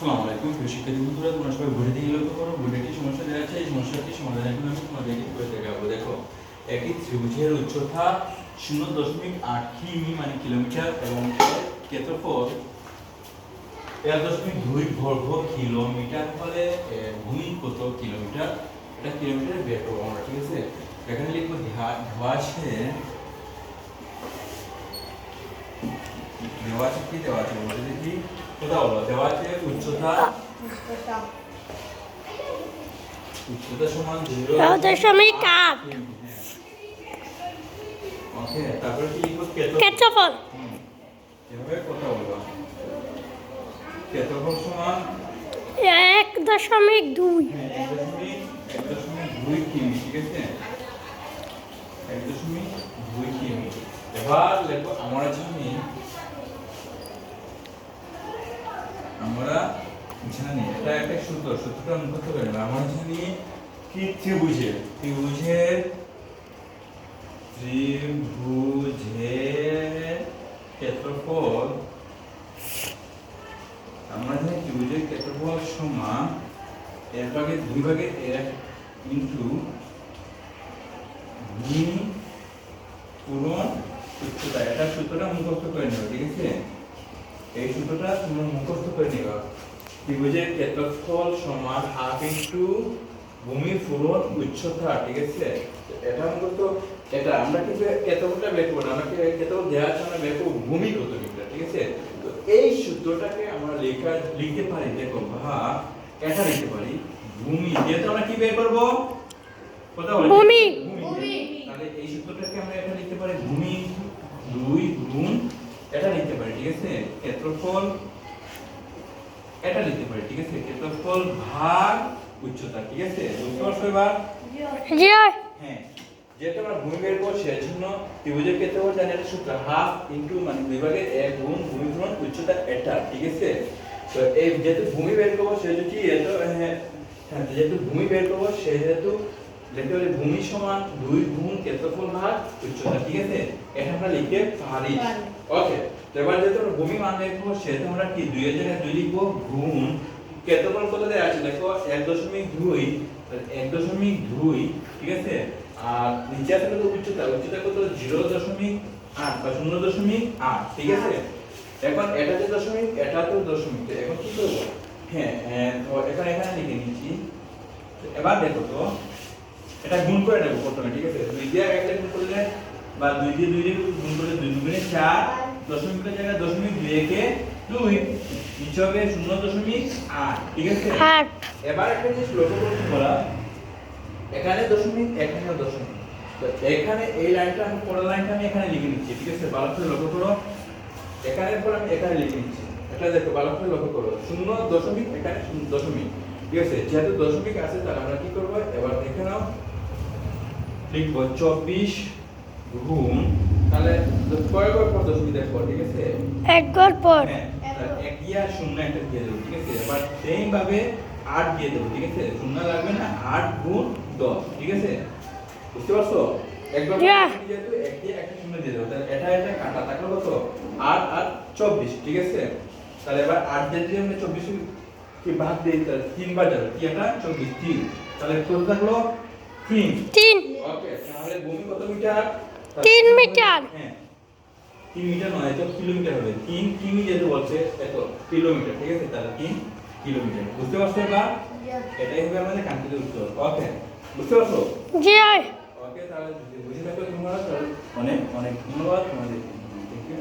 আসসালামু আলাইকুম, প্রিয় শিক্ষার্থী বন্ধুরা, তোমরা সবাই ঘুরে দিকে লক্ষ্য করো একটি সমস্যা দেওয়া আছে এই সমস্যাটি সমাধান এখন আমি তোমাদেরকে করে দেখাবো। দেখো একটি ত্রিভুজের উচ্চতা শূন্য দশমিক আট কিমি মানে কিলোমিটার এবং ক্ষেত্রফল এক দশমিক দুই বর্গ কিলোমিটার হলে ভূমি কত কিলোমিটার? এটা কিলোমিটার বের করব আমরা, ঠিক আছে? এখানে লিখব দেওয়া আছে। দেওয়া আছে কি? দেওয়া আছে দেখি। কোথাও দেওয়া আছে উচ্চতা উচ্চতা সমান জিরো দশমিক আট। ওকে তারপরে কি লিখব ক্ষেত্র ক্ষেত্রফল এভাবে কথা বলবা ক্ষেত্রফল সমান এক দশমিক দুই হ্যাঁ, এক দশমিক এক দশমিক দুই কিমি ঠিক আছে এক দশমিক দুই কিমি এবার লিখব আমরা জানি আমরা জানি এটা একটা সূত্র, সূত্রটা করে নেবে আমরা জানি কি ত্রিভুজের ত্রিভুজের ত্রিভুজের ক্ষেত্রফল, আমরা জানি ত্রিভুজের ক্ষেত্রফল সমান এর ভাগে দুই ভাগে এক ইন্টু ভূমি পূরণ উচ্চতা এটা সূত্রটা মুখস্থ করে নেবে ঠিক আছে? এই সূত্রটা তুমি মুখস্থ করে নেবে। ত্রিভুজের ক্ষেত্রফল সমান হাফ ইন্টু ভূমি পূরণ উচ্চতা ঠিক আছে? এটা মুখস্থ এটা। আমরা কিন্তু ক্ষেত্রফলটা বের করব না। আমরা ক্ষেত্রফল দেওয়া আছে আমরা বের করব ভূমি কত মিটার ঠিক আছে? তো এই সূত্রটাকে আমরা লেখা লিখতে পারি দেখো বা এটা লিখতে পারি ভূমি। যেহেতু আমরা কি বের করব? কথা বলে ভূমি। ভূমি তাহলে এই সূত্রটাকে আমরা এটা লিখতে পারি ভূমি দুই গুণ এটা লিখতে পারি ঠিক আছে? ক্ষেত্রফল এটা লিখতে পারি ঠিক আছে? ক্ষেত্রফল ভাগ উচ্চতা ঠিক আছে? বুঝতে পারছ এবার? জি হ্যাঁ যেহেতু আমরা ভূমি বের করব সেজন্য ত্রিভুজের ক্ষেত্রফল জানি এটা সূত্র হাফ ইনটু মানে দুই ভাগের এক গুণ ভূমি উচ্চতা এটা ঠিক আছে? তো এই যেহেতু ভূমি বের করব সেহেতু কি? এত হ্যাঁ হ্যাঁ, যেহেতু ভূমি বের করব সেহেতু লিখতে পারি ভূমি সমান দুই গুণ ক্ষেত্রফল ভাগ উচ্চতা ঠিক আছে? এটা আমরা লিখতে পারি। ওকে এবার যেহেতু আমরা ভূমি মান লিখব সেহেতু আমরা কি দুই এর জায়গায় দুই লিখব? গুণ। ক্ষেত্রফল কত দেওয়া আছে? দেখো এক দশমিক দুই এক দশমিক দুই ঠিক আছে? আর নিচে আছে কত? উচ্চতা। উচ্চতা কত? জিরো দশমিক আট বা শূন্য দশমিক আট ঠিক আছে? এখন এটা যে দশমিক এটা তো দশমিক এখন কি করব? হ্যাঁ হ্যাঁ, তো এখন এখানে লিখে নিচ্ছি। এবার দেখো তো এটা গুণ করে নেব প্রথমে ঠিক আছে? দুই দিয়ে একটা গুণ করলে বা দুই দিয়ে দুই দিয়ে গুণ করলে দুই দুগুণে চার দশমিকের জায়গায় দশমিক দুই একে দুই নিচে হবে শূন্য দশমিক আট ঠিক আছে? এবার একটা জিনিস লক্ষ্য করতে বলা? এখানে দশমিক এখানে দশমিক। তো এখানে এই লাইনটা আমি পরের লাইনটা আমি এখানে লিখে নিচ্ছি ঠিক আছে? ভালো করে লক্ষ্য করো। এখানে পর আমি এখানে লিখে নিচ্ছি। এটা দেখো ভালো করে লক্ষ্য করো। শূন্য দশমিক এখানে দশমিক ঠিক আছে? যেহেতু দশমিক আছে তাহলে আমরা কি করব? এবার দেখে নাও। লিখব চব্বিশ গুণ তাহলে কয় কয় পর দশমিক দেখো ঠিক আছে? এক ঘর পর হ্যাঁ, এক দিয়ে শূন্য একটা দিয়ে দেবো ঠিক আছে? এবার সেম ভাবে আট দিয়ে দেবো ঠিক আছে? শূন্য লাগবে না আট গুণ দশ ঠিক আছে? বুঝতে পারছ? একবার. যেহেতু এক দিয়ে একটা শূন্য দিয়ে দেবো তাহলে এটা এটা কাটা থাকল কত? আট আর চব্বিশ ঠিক আছে? তাহলে এবার আট দিয়ে আমরা চব্বিশ কি ভাগ দিই তাহলে তিনবার যাবে কি এটা চব্বিশ তিন। তাহলে কত থাকল? তিন। ওকে তাহলে ভূমি কত মিটার? তিন মিটার। হ্যাঁ তিন মিটার নয় তো কিলোমিটার হবে। তিন কিমি যেহেতু বলছে এত কিলোমিটার ঠিক আছে? তাহলে তিন কিলোমিটার। বুঝতে পারছ এবার? এটাই হবে আমাদের কাঙ্ক্ষিত উত্তর। ওকে বুঝতে পারছ? জি ওকে তাহলে বুঝে থাকো তোমরা। অনেক অনেক ধন্যবাদ তোমাদের